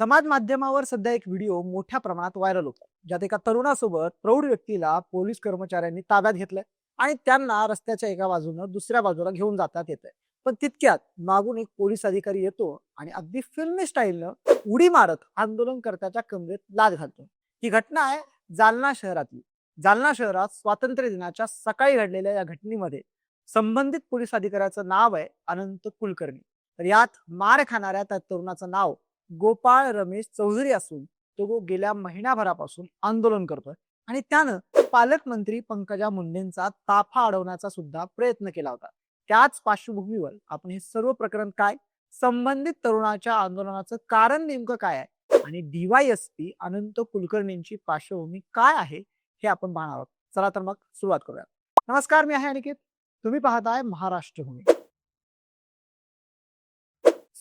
समाज माध्यमावर सध्या एक व्हिडिओ मोठ्या प्रमाणात व्हायरल होतो ज्यात एका तरुणासोबत प्रौढ व्यक्तीला पोलीस कर्मचाऱ्यांनी ताब्यात घेतलंय आणि त्यांना रस्त्याच्या एका बाजूनं दुसऱ्या बाजूला घेऊन जातात येतंय. पण तितक्यात मागून एक पोलीस अधिकारी येतो आणि अगदी फिल्मी स्टाईलनं उडी मारत आंदोलनकर्त्याच्या कमरेत लाद घालतो. ही घटना आहे जालना शहरातली. जालना शहरात स्वातंत्र्य दिनाच्या सकाळी घडलेल्या या घटनेमध्ये संबंधित पोलीस अधिकाऱ्याचं नाव आहे अनंत कुलकर्णी. तर यात मार खाणाऱ्या त्या तरुणाचं नाव गोपाळ रमेश चौधरी असून तो गेल्या महिनाभरापासून आंदोलन करतोय. आणि त्यानं पालकमंत्री पंकजा मुंडेंचा ताफा अडवण्याचा सुद्धा प्रयत्न केला होता. त्याच पार्श्वभूमीवर आपण हे सर्व प्रकरण काय? संबंधित तरुणाच्या आंदोलनाचं कारण नेमकं काय आहे? आणि डीवायएसपी अनंत कुलकर्णींची पार्श्वभूमी काय आहे? हे आपण पाहणार आहोत. चला तर मग सुरुवात करूया नमस्कार मी आहे अनिकेत. तुम्ही पाहताय महाराष्ट्र भूमी.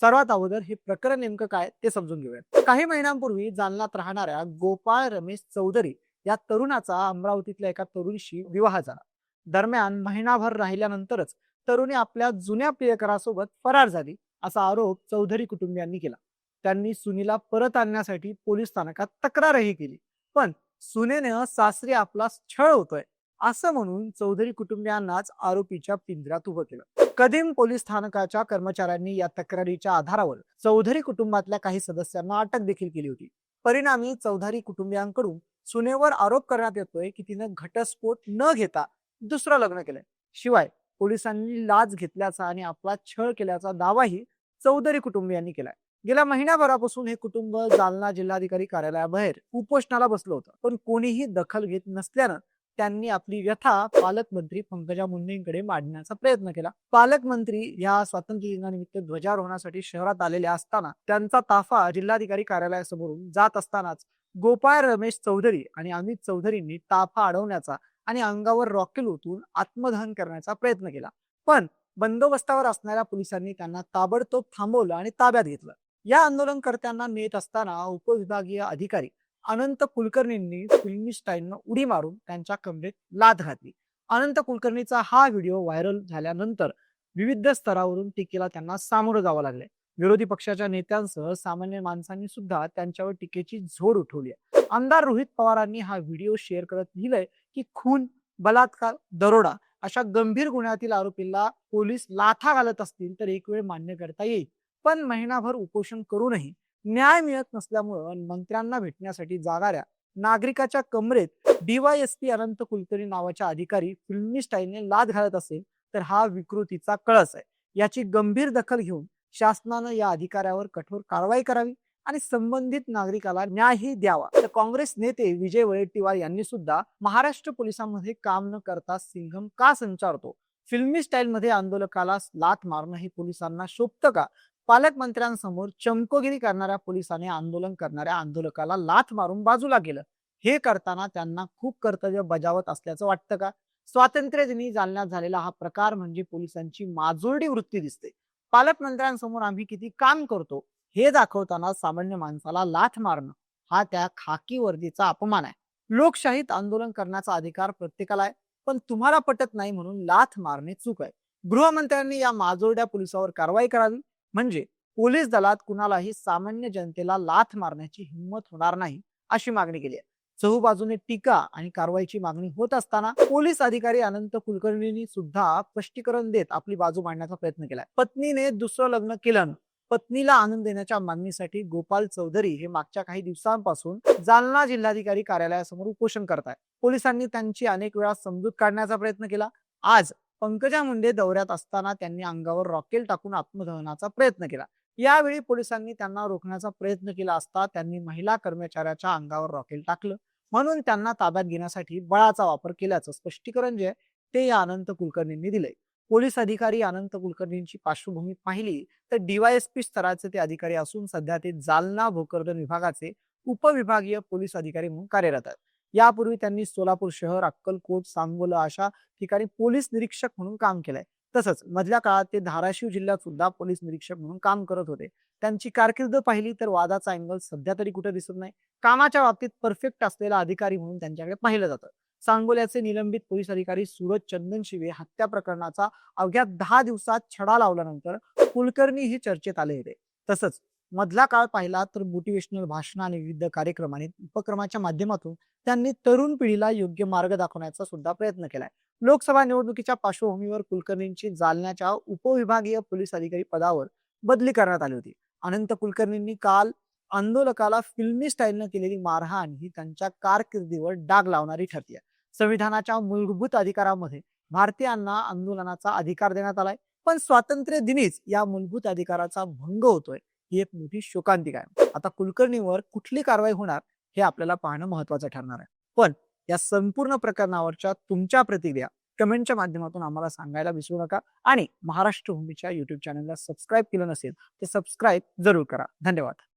सर्वात अगोदर हे प्रकरण नेमकं काय ते समजून घेऊयात. काही महिन्यांपूर्वी जालनात राहणाऱ्या गोपाळ रमेश चौधरी या तरुणाचा अमरावतीतल्या एका तरुणीशी विवाह झाला. दरम्यान महिनाभर राहिल्यानंतरच तरुणी आपल्या जुन्या प्रियकरासोबत फरार झाली असा आरोप चौधरी कुटुंबियांनी केला. त्यांनी सुनीला परत आणण्यासाठी पोलीस स्थानकात तक्रारही केली. पण सुनेनं सासरी आपला छळ होतोय असं म्हणून चौधरी कुटुंबियांनाच आरोपीच्या पिंजऱ्यात उभं केलं. कदीम पोलीस स्थानकाच्या कर्मचाऱ्यांनी या तक्रारीच्या आधारावर चौधरी कुटुंबातल्या काही सदस्यांना अटक देखील केली होती. परिणामी चौधरी कुटुंबियांकडून सुनेवर आरोप करण्यात येतोय की तिनं घटस्फोट न घेता दुसरं लग्न केलंय. शिवाय पोलिसांनी लाच घेतल्याचा आणि आपला छळ केल्याचा दावाही चौधरी कुटुंबियांनी केलाय. गेल्या महिन्याभरापासून हे कुटुंब जालना जिल्हाधिकारी कार्यालयाबाहेर उपोषणाला बसलं होतं पण कोणीही दखल घेत नसल्यानं त्यांनी आपली व्यथा पालकमंत्री पंकजा मुंडेंकडे मांडण्याचा प्रयत्न केला. पालकमंत्री या स्वातंत्र्य दिनानिमित्त ध्वजारोहणासाठी शहरात आलेल्या असताना त्यांचा ताफा जिल्हाधिकारी कार्यालयासमोरून जात असतानाच गोपाळ रमेश चौधरी आणि अमित चौधरींनी ताफा अडवण्याचा आणि अंगावर रॉकेल ओतून आत्मदहन करण्याचा प्रयत्न केला. पण बंदोबस्तावर असणाऱ्या पोलिसांनी त्यांना ताबडतोब थांबवलं आणि ताब्यात घेतलं. या आंदोलनकर्त्यांना नेत असताना उपविभागीय अधिकारी अनंत कुलकर्णींनी फिल्मी स्टाईलनं उडी मारून त्यांच्या कमरेत लाद घातली. अनंत कुलकर्णीचा हा व्हिडिओ व्हायरल झाल्यानंतर विविध स्तरावरून टीकेला त्यांना सामोरं जावं लागले विरोधी पक्षाच्या नेत्यांसह सामान्य माणसांनी सुद्धा त्यांच्यावर टीकेची झोड उठवली आहे. आमदार रोहित पवारांनी हा व्हिडिओ शेअर करत लिहिलंय की खून बलात्कार दरोडा अशा गंभीर गुन्ह्यातील आरोपीला पोलीस लाथा घालत असतील तर एक वेळ मान्य करता येईल. पण महिनाभर उपोषण करूनही न्याय मिळत नसल्यामुळं मंत्र्यांना भेटण्यासाठी जाणाऱ्या नागरिकाच्या कमरेत डीवायएसपी अनंत कुलकर्णी नावाच्या अधिकारी फिल्मी स्टाईलने लाद घालत असेल तर हा विकृतीचा कळस आहे. याची गंभीर दखल घेऊन शासनानं या अधिकाऱ्यावर कठोर कारवाई करावी आणि संबंधित नागरिकाला न्यायही द्यावा. तर काँग्रेस नेते विजय वडेट्टीवार यांनी सुद्धा महाराष्ट्र पोलिसांमध्ये काम न करता सिंघम का संचारतो? फिल्मी स्टाईल मध्ये आंदोलकाला लात मारणं हे पोलिसांना शोभतं का? पालकमंत्र्यांसमोर चमकोगिरी करणाऱ्या पोलिसांनी आंदोलन करणाऱ्या आंदोलकाला लाथ मारून बाजूला गेलं. हे करताना त्यांना खूप कर्तव्य बजावत असल्याचं वाटतं का? स्वातंत्र्य दिनी जालन्यात झालेला हा प्रकार म्हणजे पोलिसांची माजोरडी वृत्ती दिसते. पालकमंत्र्यांसमोर आम्ही किती काम करतो हे दाखवताना सामान्य माणसाला लाथ मारणं हा त्या खाकी वर्दीचा अपमान आहे. लोकशाहीत आंदोलन करण्याचा अधिकार प्रत्येकाला आहे पण तुम्हाला पटत नाही म्हणून लाथ मारणे चूक आहे. गृहमंत्र्यांनी या माजोरड्या पोलिसावर कारवाई करावी? म्हणजे पोलीस दलात कुणालाही सामान्य जनतेला लाथ मारण्याची हिंमत होणार नाही अशी मागणी केली आहे. चहूबाजूने टीका आणि कारवाईची मागणी होत असताना पोलीस अधिकारी अनंत कुलकर्णींनी सुद्धा स्पष्टीकरण देत आपली बाजू मांडण्याचा प्रयत्न केलाय. पत्नीने दुसरं लग्न केल्यानं पत्नीला आनंद देण्याच्या मागणीसाठी गोपाल चौधरी हे मागच्या काही दिवसांपासून जालना जिल्हाधिकारी कार्यालयासमोर उपोषण करत आहे पोलिसांनी त्यांची अनेक वेळा समजूत काढण्याचा प्रयत्न केला. आज पंकजा मुंडे दौऱ्यात असताना त्यांनी अंगावर रॉकेल टाकून आत्मदहनाचा प्रयत्न केला. यावेळी पोलिसांनी त्यांना रोखण्याचा प्रयत्न केला असता त्यांनी महिला कर्मचाऱ्याच्या अंगावर रॉकेल टाकलं. म्हणून त्यांना ताब्यात घेण्यासाठी बळाचा वापर केल्याचं स्पष्टीकरण जे आहे ते या अनंत कुलकर्णींनी दिलंय. पोलीस अधिकारी अनंत कुलकर्णींची पार्श्वभूमी पाहिली तर डीवायएसपी स्तराचे ते अधिकारी असून सध्या ते जालना भोकरदन विभागाचे उपविभागीय पोलीस अधिकारी म्हणून कार्यरत आहेत. यापूर्वी त्यांनी सोलापूर शहर अक्कलकोट सांगोला अशा ठिकाणी पोलीस निरीक्षक म्हणून काम केलंय. तसंच मधल्या काळात ते धाराशिव जिल्ह्यात सुद्धा पोलीस निरीक्षक म्हणून काम करत होते. त्यांची कारकीर्द पाहिली तर वादाचा अँगल सध्या तरी कुठे दिसत नाही. कामाच्या बाबतीत परफेक्ट असलेला अधिकारी म्हणून त्यांच्याकडे पाहिलं जातं. सांगोल्याचे निलंबित पोलीस अधिकारी सूरज चंदन शिवे हत्या प्रकरणाचा अवघ्या दहा दिवसात छडा लावल्यानंतर कुलकर्णी हे चर्चेत आले होते. तसंच मधला काळ पाहिला तर मोटिवेशनल भाषण आणि विविध कार्यक्रम आणि उपक्रमाच्या माध्यमातून त्यांनी तरुण पिढीला योग्य मार्ग दाखवण्याचा सुद्धा प्रयत्न केलाय. लोकसभा निवडणुकीच्या पार्श्वभूमीवर कुलकर्णींची जालन्याच्या उपविभागीय पोलीस अधिकारी पदावर बदली करण्यात आली होती. अनंत कुलकर्णींनी काल आंदोलकाला फिल्मी स्टाईलनं केलेली मारहाण ही त्यांच्या कारकिर्दीवर डाग लावणारी ठरली आहे संविधानाच्या मूलभूत अधिकारामध्ये भारतीयांना आंदोलनाचा अधिकार देण्यात आलाय पण स्वातंत्र्य दिनीच या मूलभूत अधिकाराचा भंग होतोय. ही एक मोठी शोकांतिका आहे. आता कुलकर्णीवर कुठली कारवाई होणार हे आपल्याला पाहणं महत्वाचं ठरणार आहे. पण या संपूर्ण प्रकरणावरच्या तुमच्या प्रतिक्रिया कमेंटच्या माध्यमातून आम्हाला सांगायला विसरू नका आणि महाराष्ट्र भूमीच्या युट्यूब चॅनलला सबस्क्राईब केलं नसेल ते सबस्क्राईब जरूर करा. धन्यवाद.